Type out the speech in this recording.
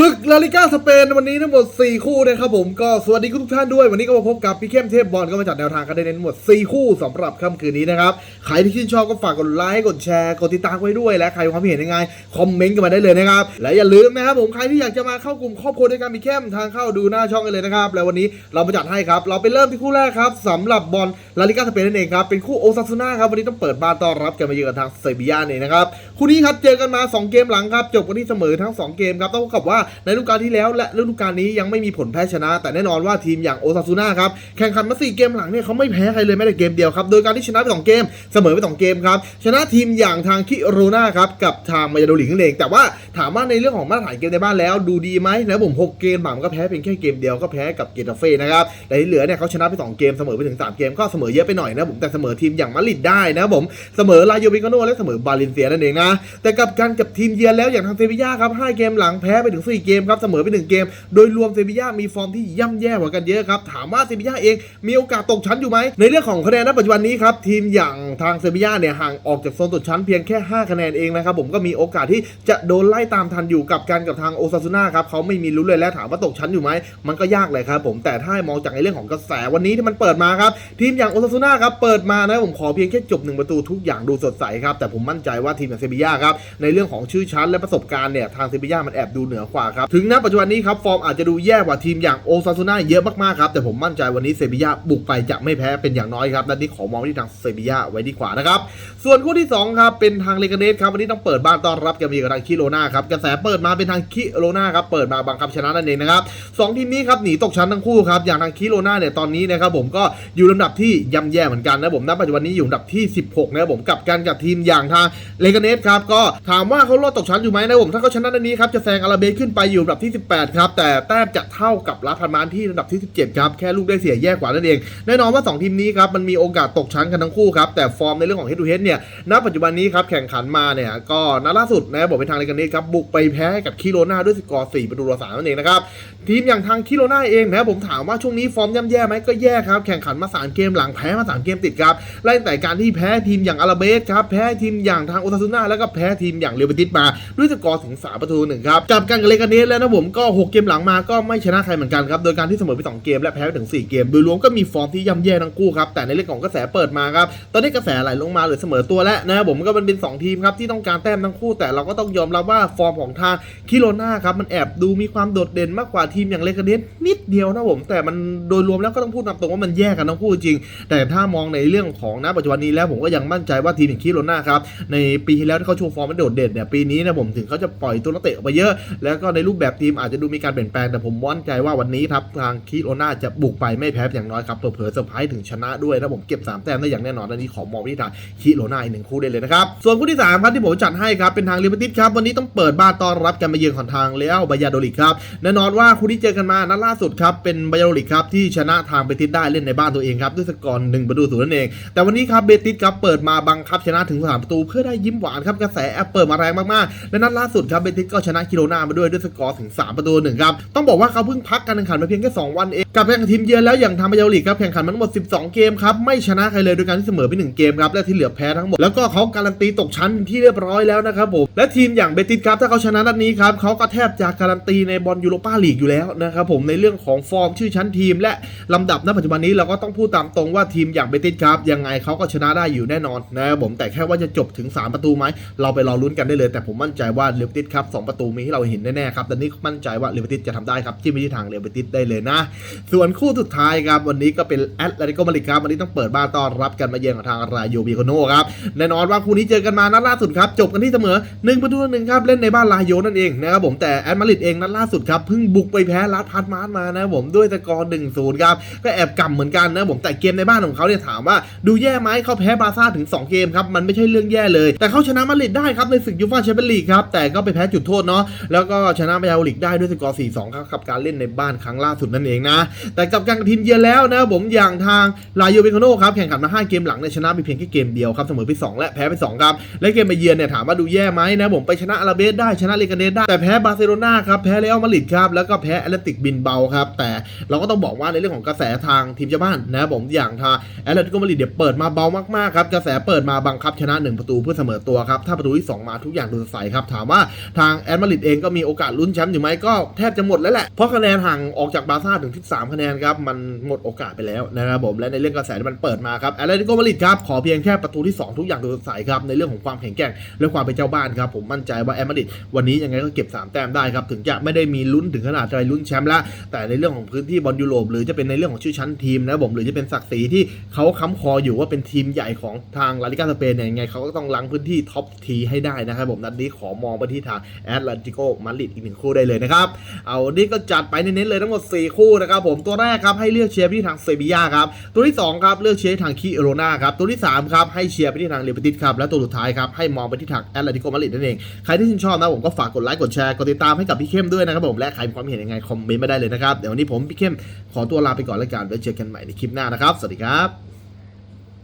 ศึกลาลิก้าสเปนวันนี้ทั้งหมด 4 คู่นะครับผมก็สวัสดีทุกท่านด้วย วันนี้ก็มาพบกับพี่เข้มเทพบอลก็มาจัดแนวทางกันได้ในทั้งหมด 4 คู่สำหรับค่ำคืนนี้นะครับ ใครที่ชื่นชอบก็ฝากกดไลค์กดแชร์กดติดตามไว้ด้วย และใครมีความเห็นยังไงคอมเมนต์กันมาได้เลยนะครับ และอย่าลืมนะครับผมใครที่อยากจะมาเข้ากลุ่มครอบครัวด้วยกันพี่เข้มทางเข้าดูหน้าช่องกันเลยนะครับแล้ววันนี้เรามาจัดให้ครับเราไปเริ่มที่คู่แรกครับสำหรับบอลลาลิก้าสเปนนั่นเองครับเป็นคู่โอซาซูน่าครับวันนี้ต้องเปิดบ้านต้อนรับกันมาเยือนทางเซบียาเนี่ยนะครับคู่นี้ครับเจอกันมา 2 เกมหลังครับจบกันที่เสมอทั้ง 2 เกมครับต้องบอกว่าในฤดูกาลที่แล้วและฤดูกาลนี้ยังไม่มีผลแพ้ชนะ แต่แน่นอนว่าทีมอย่างโอซาซูน่าครับแข่งขันมา4เกมหลังเนี่ยเขาไม่แพ้ใครเลยแม้แต่เกมเดียวครับโดยการที่ชนะไป2เกมเสมอไป2เกมครับชนะทีมอย่างทางคิโรนาครับกับทางมายาโดลิงนั่นเอง แต่ว่าถามว่าในเรื่องของมาตรฐานเกมในบ้านแล้ว ดูดีไหมนะผม 6 เกมหลังก็แพ้เพียงแค่เกมเดียวก็แพ้กับเกตาเฟ่นะครับแต่ที่เหลือเนี่ยเขาชนะไป 2 เกมเสมอไปถึง 3 เกมก็เสมอเยอะไปหน่อยนะผมแต่เสมอทีมอย่างมาริดได้นะผมเสมอลาโยวิกาโนและเสมอบาเลนเซียนั่นเองนะแต่กับการกับทีมเยือนแล้วอย่างทางเซบีย่าครับ5เกมหลังแพ้ไปถึง 4เกมครับเสมอไป 1 เกม โดยรวมเซบีย่ามีฟอร์มที่ย่ำแย่กว่ากันเยอะครับถามว่าเซบีย่าเองมีโอกาสตกชั้นอยู่ไหมในเรื่องของคะแนนณปัจจุบันนี้ครับทีมอย่างทางเซบีย่าเนี่ยห่างออกจากโซนตกชั้นเพียงแค่ 5 คะแนนเองนะครับผมก็มีโอกาสที่จะโดนไล่ตามทันอยู่กับการกับทางโอซาซูน่าครับเขาไม่มีรู้นเลยและถามว่าตกชั้นอยู่ไหมมันก็ยากเลยครับผมแต่ถ้ามองจากในเรื่องของกระแสวันนี้ที่มันเปิดมาครับทีมอย่างโอซาซูน่าครับเปิดมานะผมขอเพียงแค่จบหนึ่งประตูทุกอย่างดูสดใสครับแต่ผมมั่นใจว่าทีมอย่างเซบีย่าครับในเรื่องของชื่อชั้นและประสบการณ์เนี่ยทางเซบีย่ามันแอบดูเหนือกว่าครับ ถึงณปัจจุบันนี้ครับฟอร์มอาจจะดูแย่กว่าทีมอย่างโอซาซูน่าเยอะมากๆครับแต่ผมมั่นใจวันนี้เซบียาบุกไปจะไม่แพ้เป็นอย่างน้อยครับนัดนี้ขอมองที่ทางเซบียาไว้ดีกว่านะครับส่วนคู่ที่สองครับเป็นทางเลกาเนสครับวันนี้ต้องเปิดบ้านต้อนรับกันมีกับทางคิโรนาครับกระแสเปิดมาเป็นทางคิโรนาครับเปิดมาบังคับชนะนั่นเองนะครับสองทีมนี้ครับหนีตกชั้นทั้งคู่ครับอย่างทางคิโรนาเนี่ยตอนนี้นะครับผมก็อยู่ลำดับที่ย่ำแย่เหมือนกันนะผมณปัจจุบันนี้อยู่ลำดับที่ 16นะครับผมกับการกับทีมอย่างทางเลกาเนสครับก็ถามว่าเขาลดตกชั้นอยู่ไหมนะผมถ้าเขาชนะนัดนี้ครับจะแซงอาราเบสขึ้นไปอยู่ลำดับที่ 18 ครับ แต่แต้มจะเท่ากับลาพันมานที่ลำดับที่ 17 ครับ แค่ลูกได้เสียแย่กว่านั่นเอง แน่นอนว่า 2 ทีมนี้ครับ มันมีโอกาสตกชั้นกันทั้งคู่ครับ แต่ฟอร์มในเรื่องของ head to head เนี่ยณปัจจุบันนี้ครับ แข่งขันมาเนี่ย ก็นัดล่าสุดนะบผมเป็นทางเลกาเนสครับ บุกไปแพ้กับคิโรนาด้วยสกอร์4ประตูต่อ3นั่นเองนะครับทีมอย่างทางคิโรนาเองนะผมถามว่าช่วงนี้ฟอร์มย่ำแย่ไหมก็แย่ครับแข่งขันมาสามเกมหลังแพ้มาสามเกมติดครับไล่แต่การที่แพ้ทีมอย่างอาราเบสครับแพ้ทีมอย่างทางโอซาซูน่าแล้วก็แพ้ทีมอย่างเรอัลเบติสมาด้วยสกอร์ถึงสามประตูหนึ่งครับกับการเลกาเนสแล้วนะผมก็หกเกมหลังมาก็ไม่ชนะใครเหมือนกันครับ โดยการที่เสมอไปสองเกมและแพ้ไปถึงสี่เกม โดยรวมก็มีฟอร์มที่ย่ำแย่ทั้งคู่ครับ แต่ในเรื่องของกระแสเปิดมาครับ ตอนนี้กระแสไหลลงมาหรือเสมอตัวแล้วนะครับผมก็มันเป็นสองทีมครับที่ต้องการแต้มทั้งคู่ แต่เราก็ต้องยอมรับว่าฟอร์มของทางคิโรนาครับมันแอบดูมีความโดดเด่นมากกว่าทีมอย่างเลกาเนสนิดเดียวนะผมแต่มันโดยรวมแล้วก็ต้องพูดตามตรงว่ามันแย่กันทั้งคู่จริง แต่ถ้ามองในเรื่องของณปัจจุบันนี้แล้วผมก็ยังมั่นใจว่าทีมอย่างคิโรนาครับในปีที่แล้วที่เขาโชว์ฟอร์มมันโดดเด่นเนี่ยปีนี้นะผมถึงเขาจะปล่อยตัวนักเตะออกไปเยอะแล้วก็ในรูปแบบทีมอาจจะดูมีการเปลี่ยนแปลงแต่ผมมั่นใจว่าวันนี้ครับทางคิโรนาจะบุกไปไม่แพ้อย่างน้อยครับเผลอเซอร์ไพรส์ถึงชนะด้วยนะผมเก็บสามแต้มได้อย่างแน่นอนอันนี้ขอมองที่ทางคิโรนาอีกหนึ่งคู่ได้เลยนะครับส่วนคู่ที่สามครับที่ผมจัดให้ครับเป็นทางเรอัลมาดริดครับวันนี้ต้องเปิดบ้านต้อนรับกันมาเยือนของทางเรอัลบายาโดลิดครับแน่นอนว่าคู่ที่เจอกันมานัดล่าสุดครับเป็นบายาโดลิดครับที่ชนะทางเบติสได้เล่นในบ้านตัวเองครับด้วยสกอร์หนึ่งประตูศูนย์นั่นเอง แต่วันนี้ครับเบติสครับเปิดมาบังคับชนะถึงสามประตูเพื่อได้ยิ้มหวานครับกระแสแอปเปิดมาแรงมากๆและนัดล่าสุดครับเบติสก็ชนะคิโรนามาด้วยด้วยสกอร์ถึงสามประตูหนึ่งครับ ต้องบอกว่าเขาเพิ่งพักการแข่งขันมาเพียงแค่สองวันเองกับแข่งทีมเยือนแล้วอย่างทางบายาลิดครับแข่งขันมาทั้งหมด 12 เกมครับไม่ชนะใครเลยโดยการที่เสมอไปหนึ่งเกมครับและที่เหลือแพ้ทั้งหมดแล้วก็เขาการันตีตกชั้นที่เรียบร้อยแล้วนะครับผมและทีมอย่างเบติสครับถ้าเขาชนะนัดนี้ครับเขาก็แทบจะการันตีในบอลยูโรปาลีกอยู่แล้วนะครับผมในเรื่องของฟอร์มชื่อชั้นทีม และลำดับณปัจจุบันนี้เราก็ต้องพูดตามตรงว่าทีมอย่างเบติสครับยังไงเขาก็ชนะได้อยู่แน่นอนนะครับผมแต่แค่ว่าจะจบถึง 3 ประตูไหมเราไปรอลุ้นกันได้เลย แต่ผมมั่นใจว่าเรอัลเบติสครับสองประตูมีให้เราเห็นแน่ครับแต่นี้มั่นใจว่าเรเบติสจะทำได้ครับที่ไปที่ทางเรเบติสได้เลยนะ ส่วนคู่สุดท้ายครับวันนี้ก็เป็นแอตเลติโกมาดริดครับวันนี้ต้องเปิดบ้านต้อนรับกันมาเยือนกับทางรายโยบิโคโนครับแน่นอนว่าคู่นี้เจอกันมานัดล่าสุดครับจบกันที่เสมอ1ประตูต่อหนึ่งครับเล่นในบ้านลายโยนั่นเองนะครับผมแต่แอตมาดริดเองนัดล่าสุดครับเพิ่งบุกไปแพ้ลาดพาร์ตมาร์มานะครับผมด้วยสกอร์1-0ครับก็แอบกำเหมือนกันนะผมแต่เกมในบ้านของเขาเนี่ยถามว่าดูแย่ไหมเขาแพ้บาร์ซ่าถึง 2 เกมครับมันไม่ใช่เรื่องแย่เลย แต่เขาชนะมาดริดได้ครับในศึกยูฟ่าแชมเปี้ยนลีกครับแต่ก็ไปแพ้จุดโทษเนาะแล้วก็ชนะบาเยาลิกได้ด้วยสกอร์ 4-2 ครับกับการเล่นในบ้านครั้งล่าสุดนั่นเองนะ แต่กับการทีมเยือนแล้วนะผมอย่างทางลาโยเบโคโนครับแข่งขันมา 5 เกมหลังเนี่ยชนะไปเพียงแค่เกมเดียวครับเสมอไป 2 และแพ้ไป 2 ครับ และเกมไปเยือนเนี่ยถามว่าดูแย่ไหมนะผมไปชนะอาราเบสได้ชนะเลกาเนสได้แต่แพ้บาร์เซโลนาครับแพ้เรอัลมาดริดครับแล้วก็แพ้แอตเลติกบินเบาครับแต่เราก็ต้องบอกว่าในเรื่องของกระแสทางทีมเจ้าบ้านนะผมอย่างทางแอตเลติกมาดริดเดี๋ยวเปิดมาเบามากๆครับกระแสเปิดมาบังคับชนะ 1 ประตูเพื่อเสมอตัวครับถ้าประตูที่ 2 มาทุกอย่างดูสดใสครับถามว่าทางแอตมาดริดเองก็มีโอกาสาสลุ้นแชมป์อยู่ไหมก็แทบจะหมดแล้วแหละ เพราะคะแนนห่างออกจากบาซ่าถึง 13 คะแนนครับ มันหมดโอกาสไปแล้วนะครับผม และในเรื่องกระแสที่มันเปิดมาครับแอตเลติโกมาดริดครับ ขอเพียงแค่ประตูที่ 2 ทุกอย่างดูสดใสครับ ในเรื่องของความแข็งแกร่งและความเป็นเจ้าบ้านครับ ผมมั่นใจว่าแอตมาดริดวันนี้ยังไงก็เก็บ 3 แต้มได้ครับ ถึงจะไม่ได้มีลุ้นถึงขนาดจะไปลุ้นแชมป์ล้วแต่ในเรื่องของพื้นที่บอลยุโรปหรือจะเป็นในเรื่องของชื่อชั้นทีมนะครับผมหรือจะเป็นศักดิ์ศรีที่เขาค้ำคออยู่ว่าเป็นทีมใหญ่ของทางลาลิกาสเปนเนี่ยยังไงเขาก็ต้องล้างพื้นที่ท็อปทีให้ได้นะครับผมนัดนี้ขอมองไปที่ทางแอตเลติโกมาดริดอีกหนึ่งคู่ได้เลยนะครับ เอานี้ก็จัดไปเน้นๆเลยทั้งหมด 4 คู่นะครับผมตัวแรกครับให้เลือกเชียร์ไปที่ทางเซบียาครับตัวที่2ครับเลือกเชียร์ทางคีโรนาครับตัวที่3ครับให้เชียร์ไปที่ทางเรอัลติสครับและตัวสุดท้ายครับให้มองไปที่ทางแอตเลติโกมาดริดนั่นเองใครที่ชื่นชอบนะผมก็ฝากกดไลค์กดแชร์กดติดตามให้กับพี่เข้มด้วยนะครับผมและใครมีความเห็นยังไงคอมเมนต์มาได้เลยนะครับเดี๋ยววันนี้ผมพี่เข้มขอตัวลาไปก่อนแล้วกันไว้เจอกันใหม่ในคลิปหน้านะครับสวัสดีครับ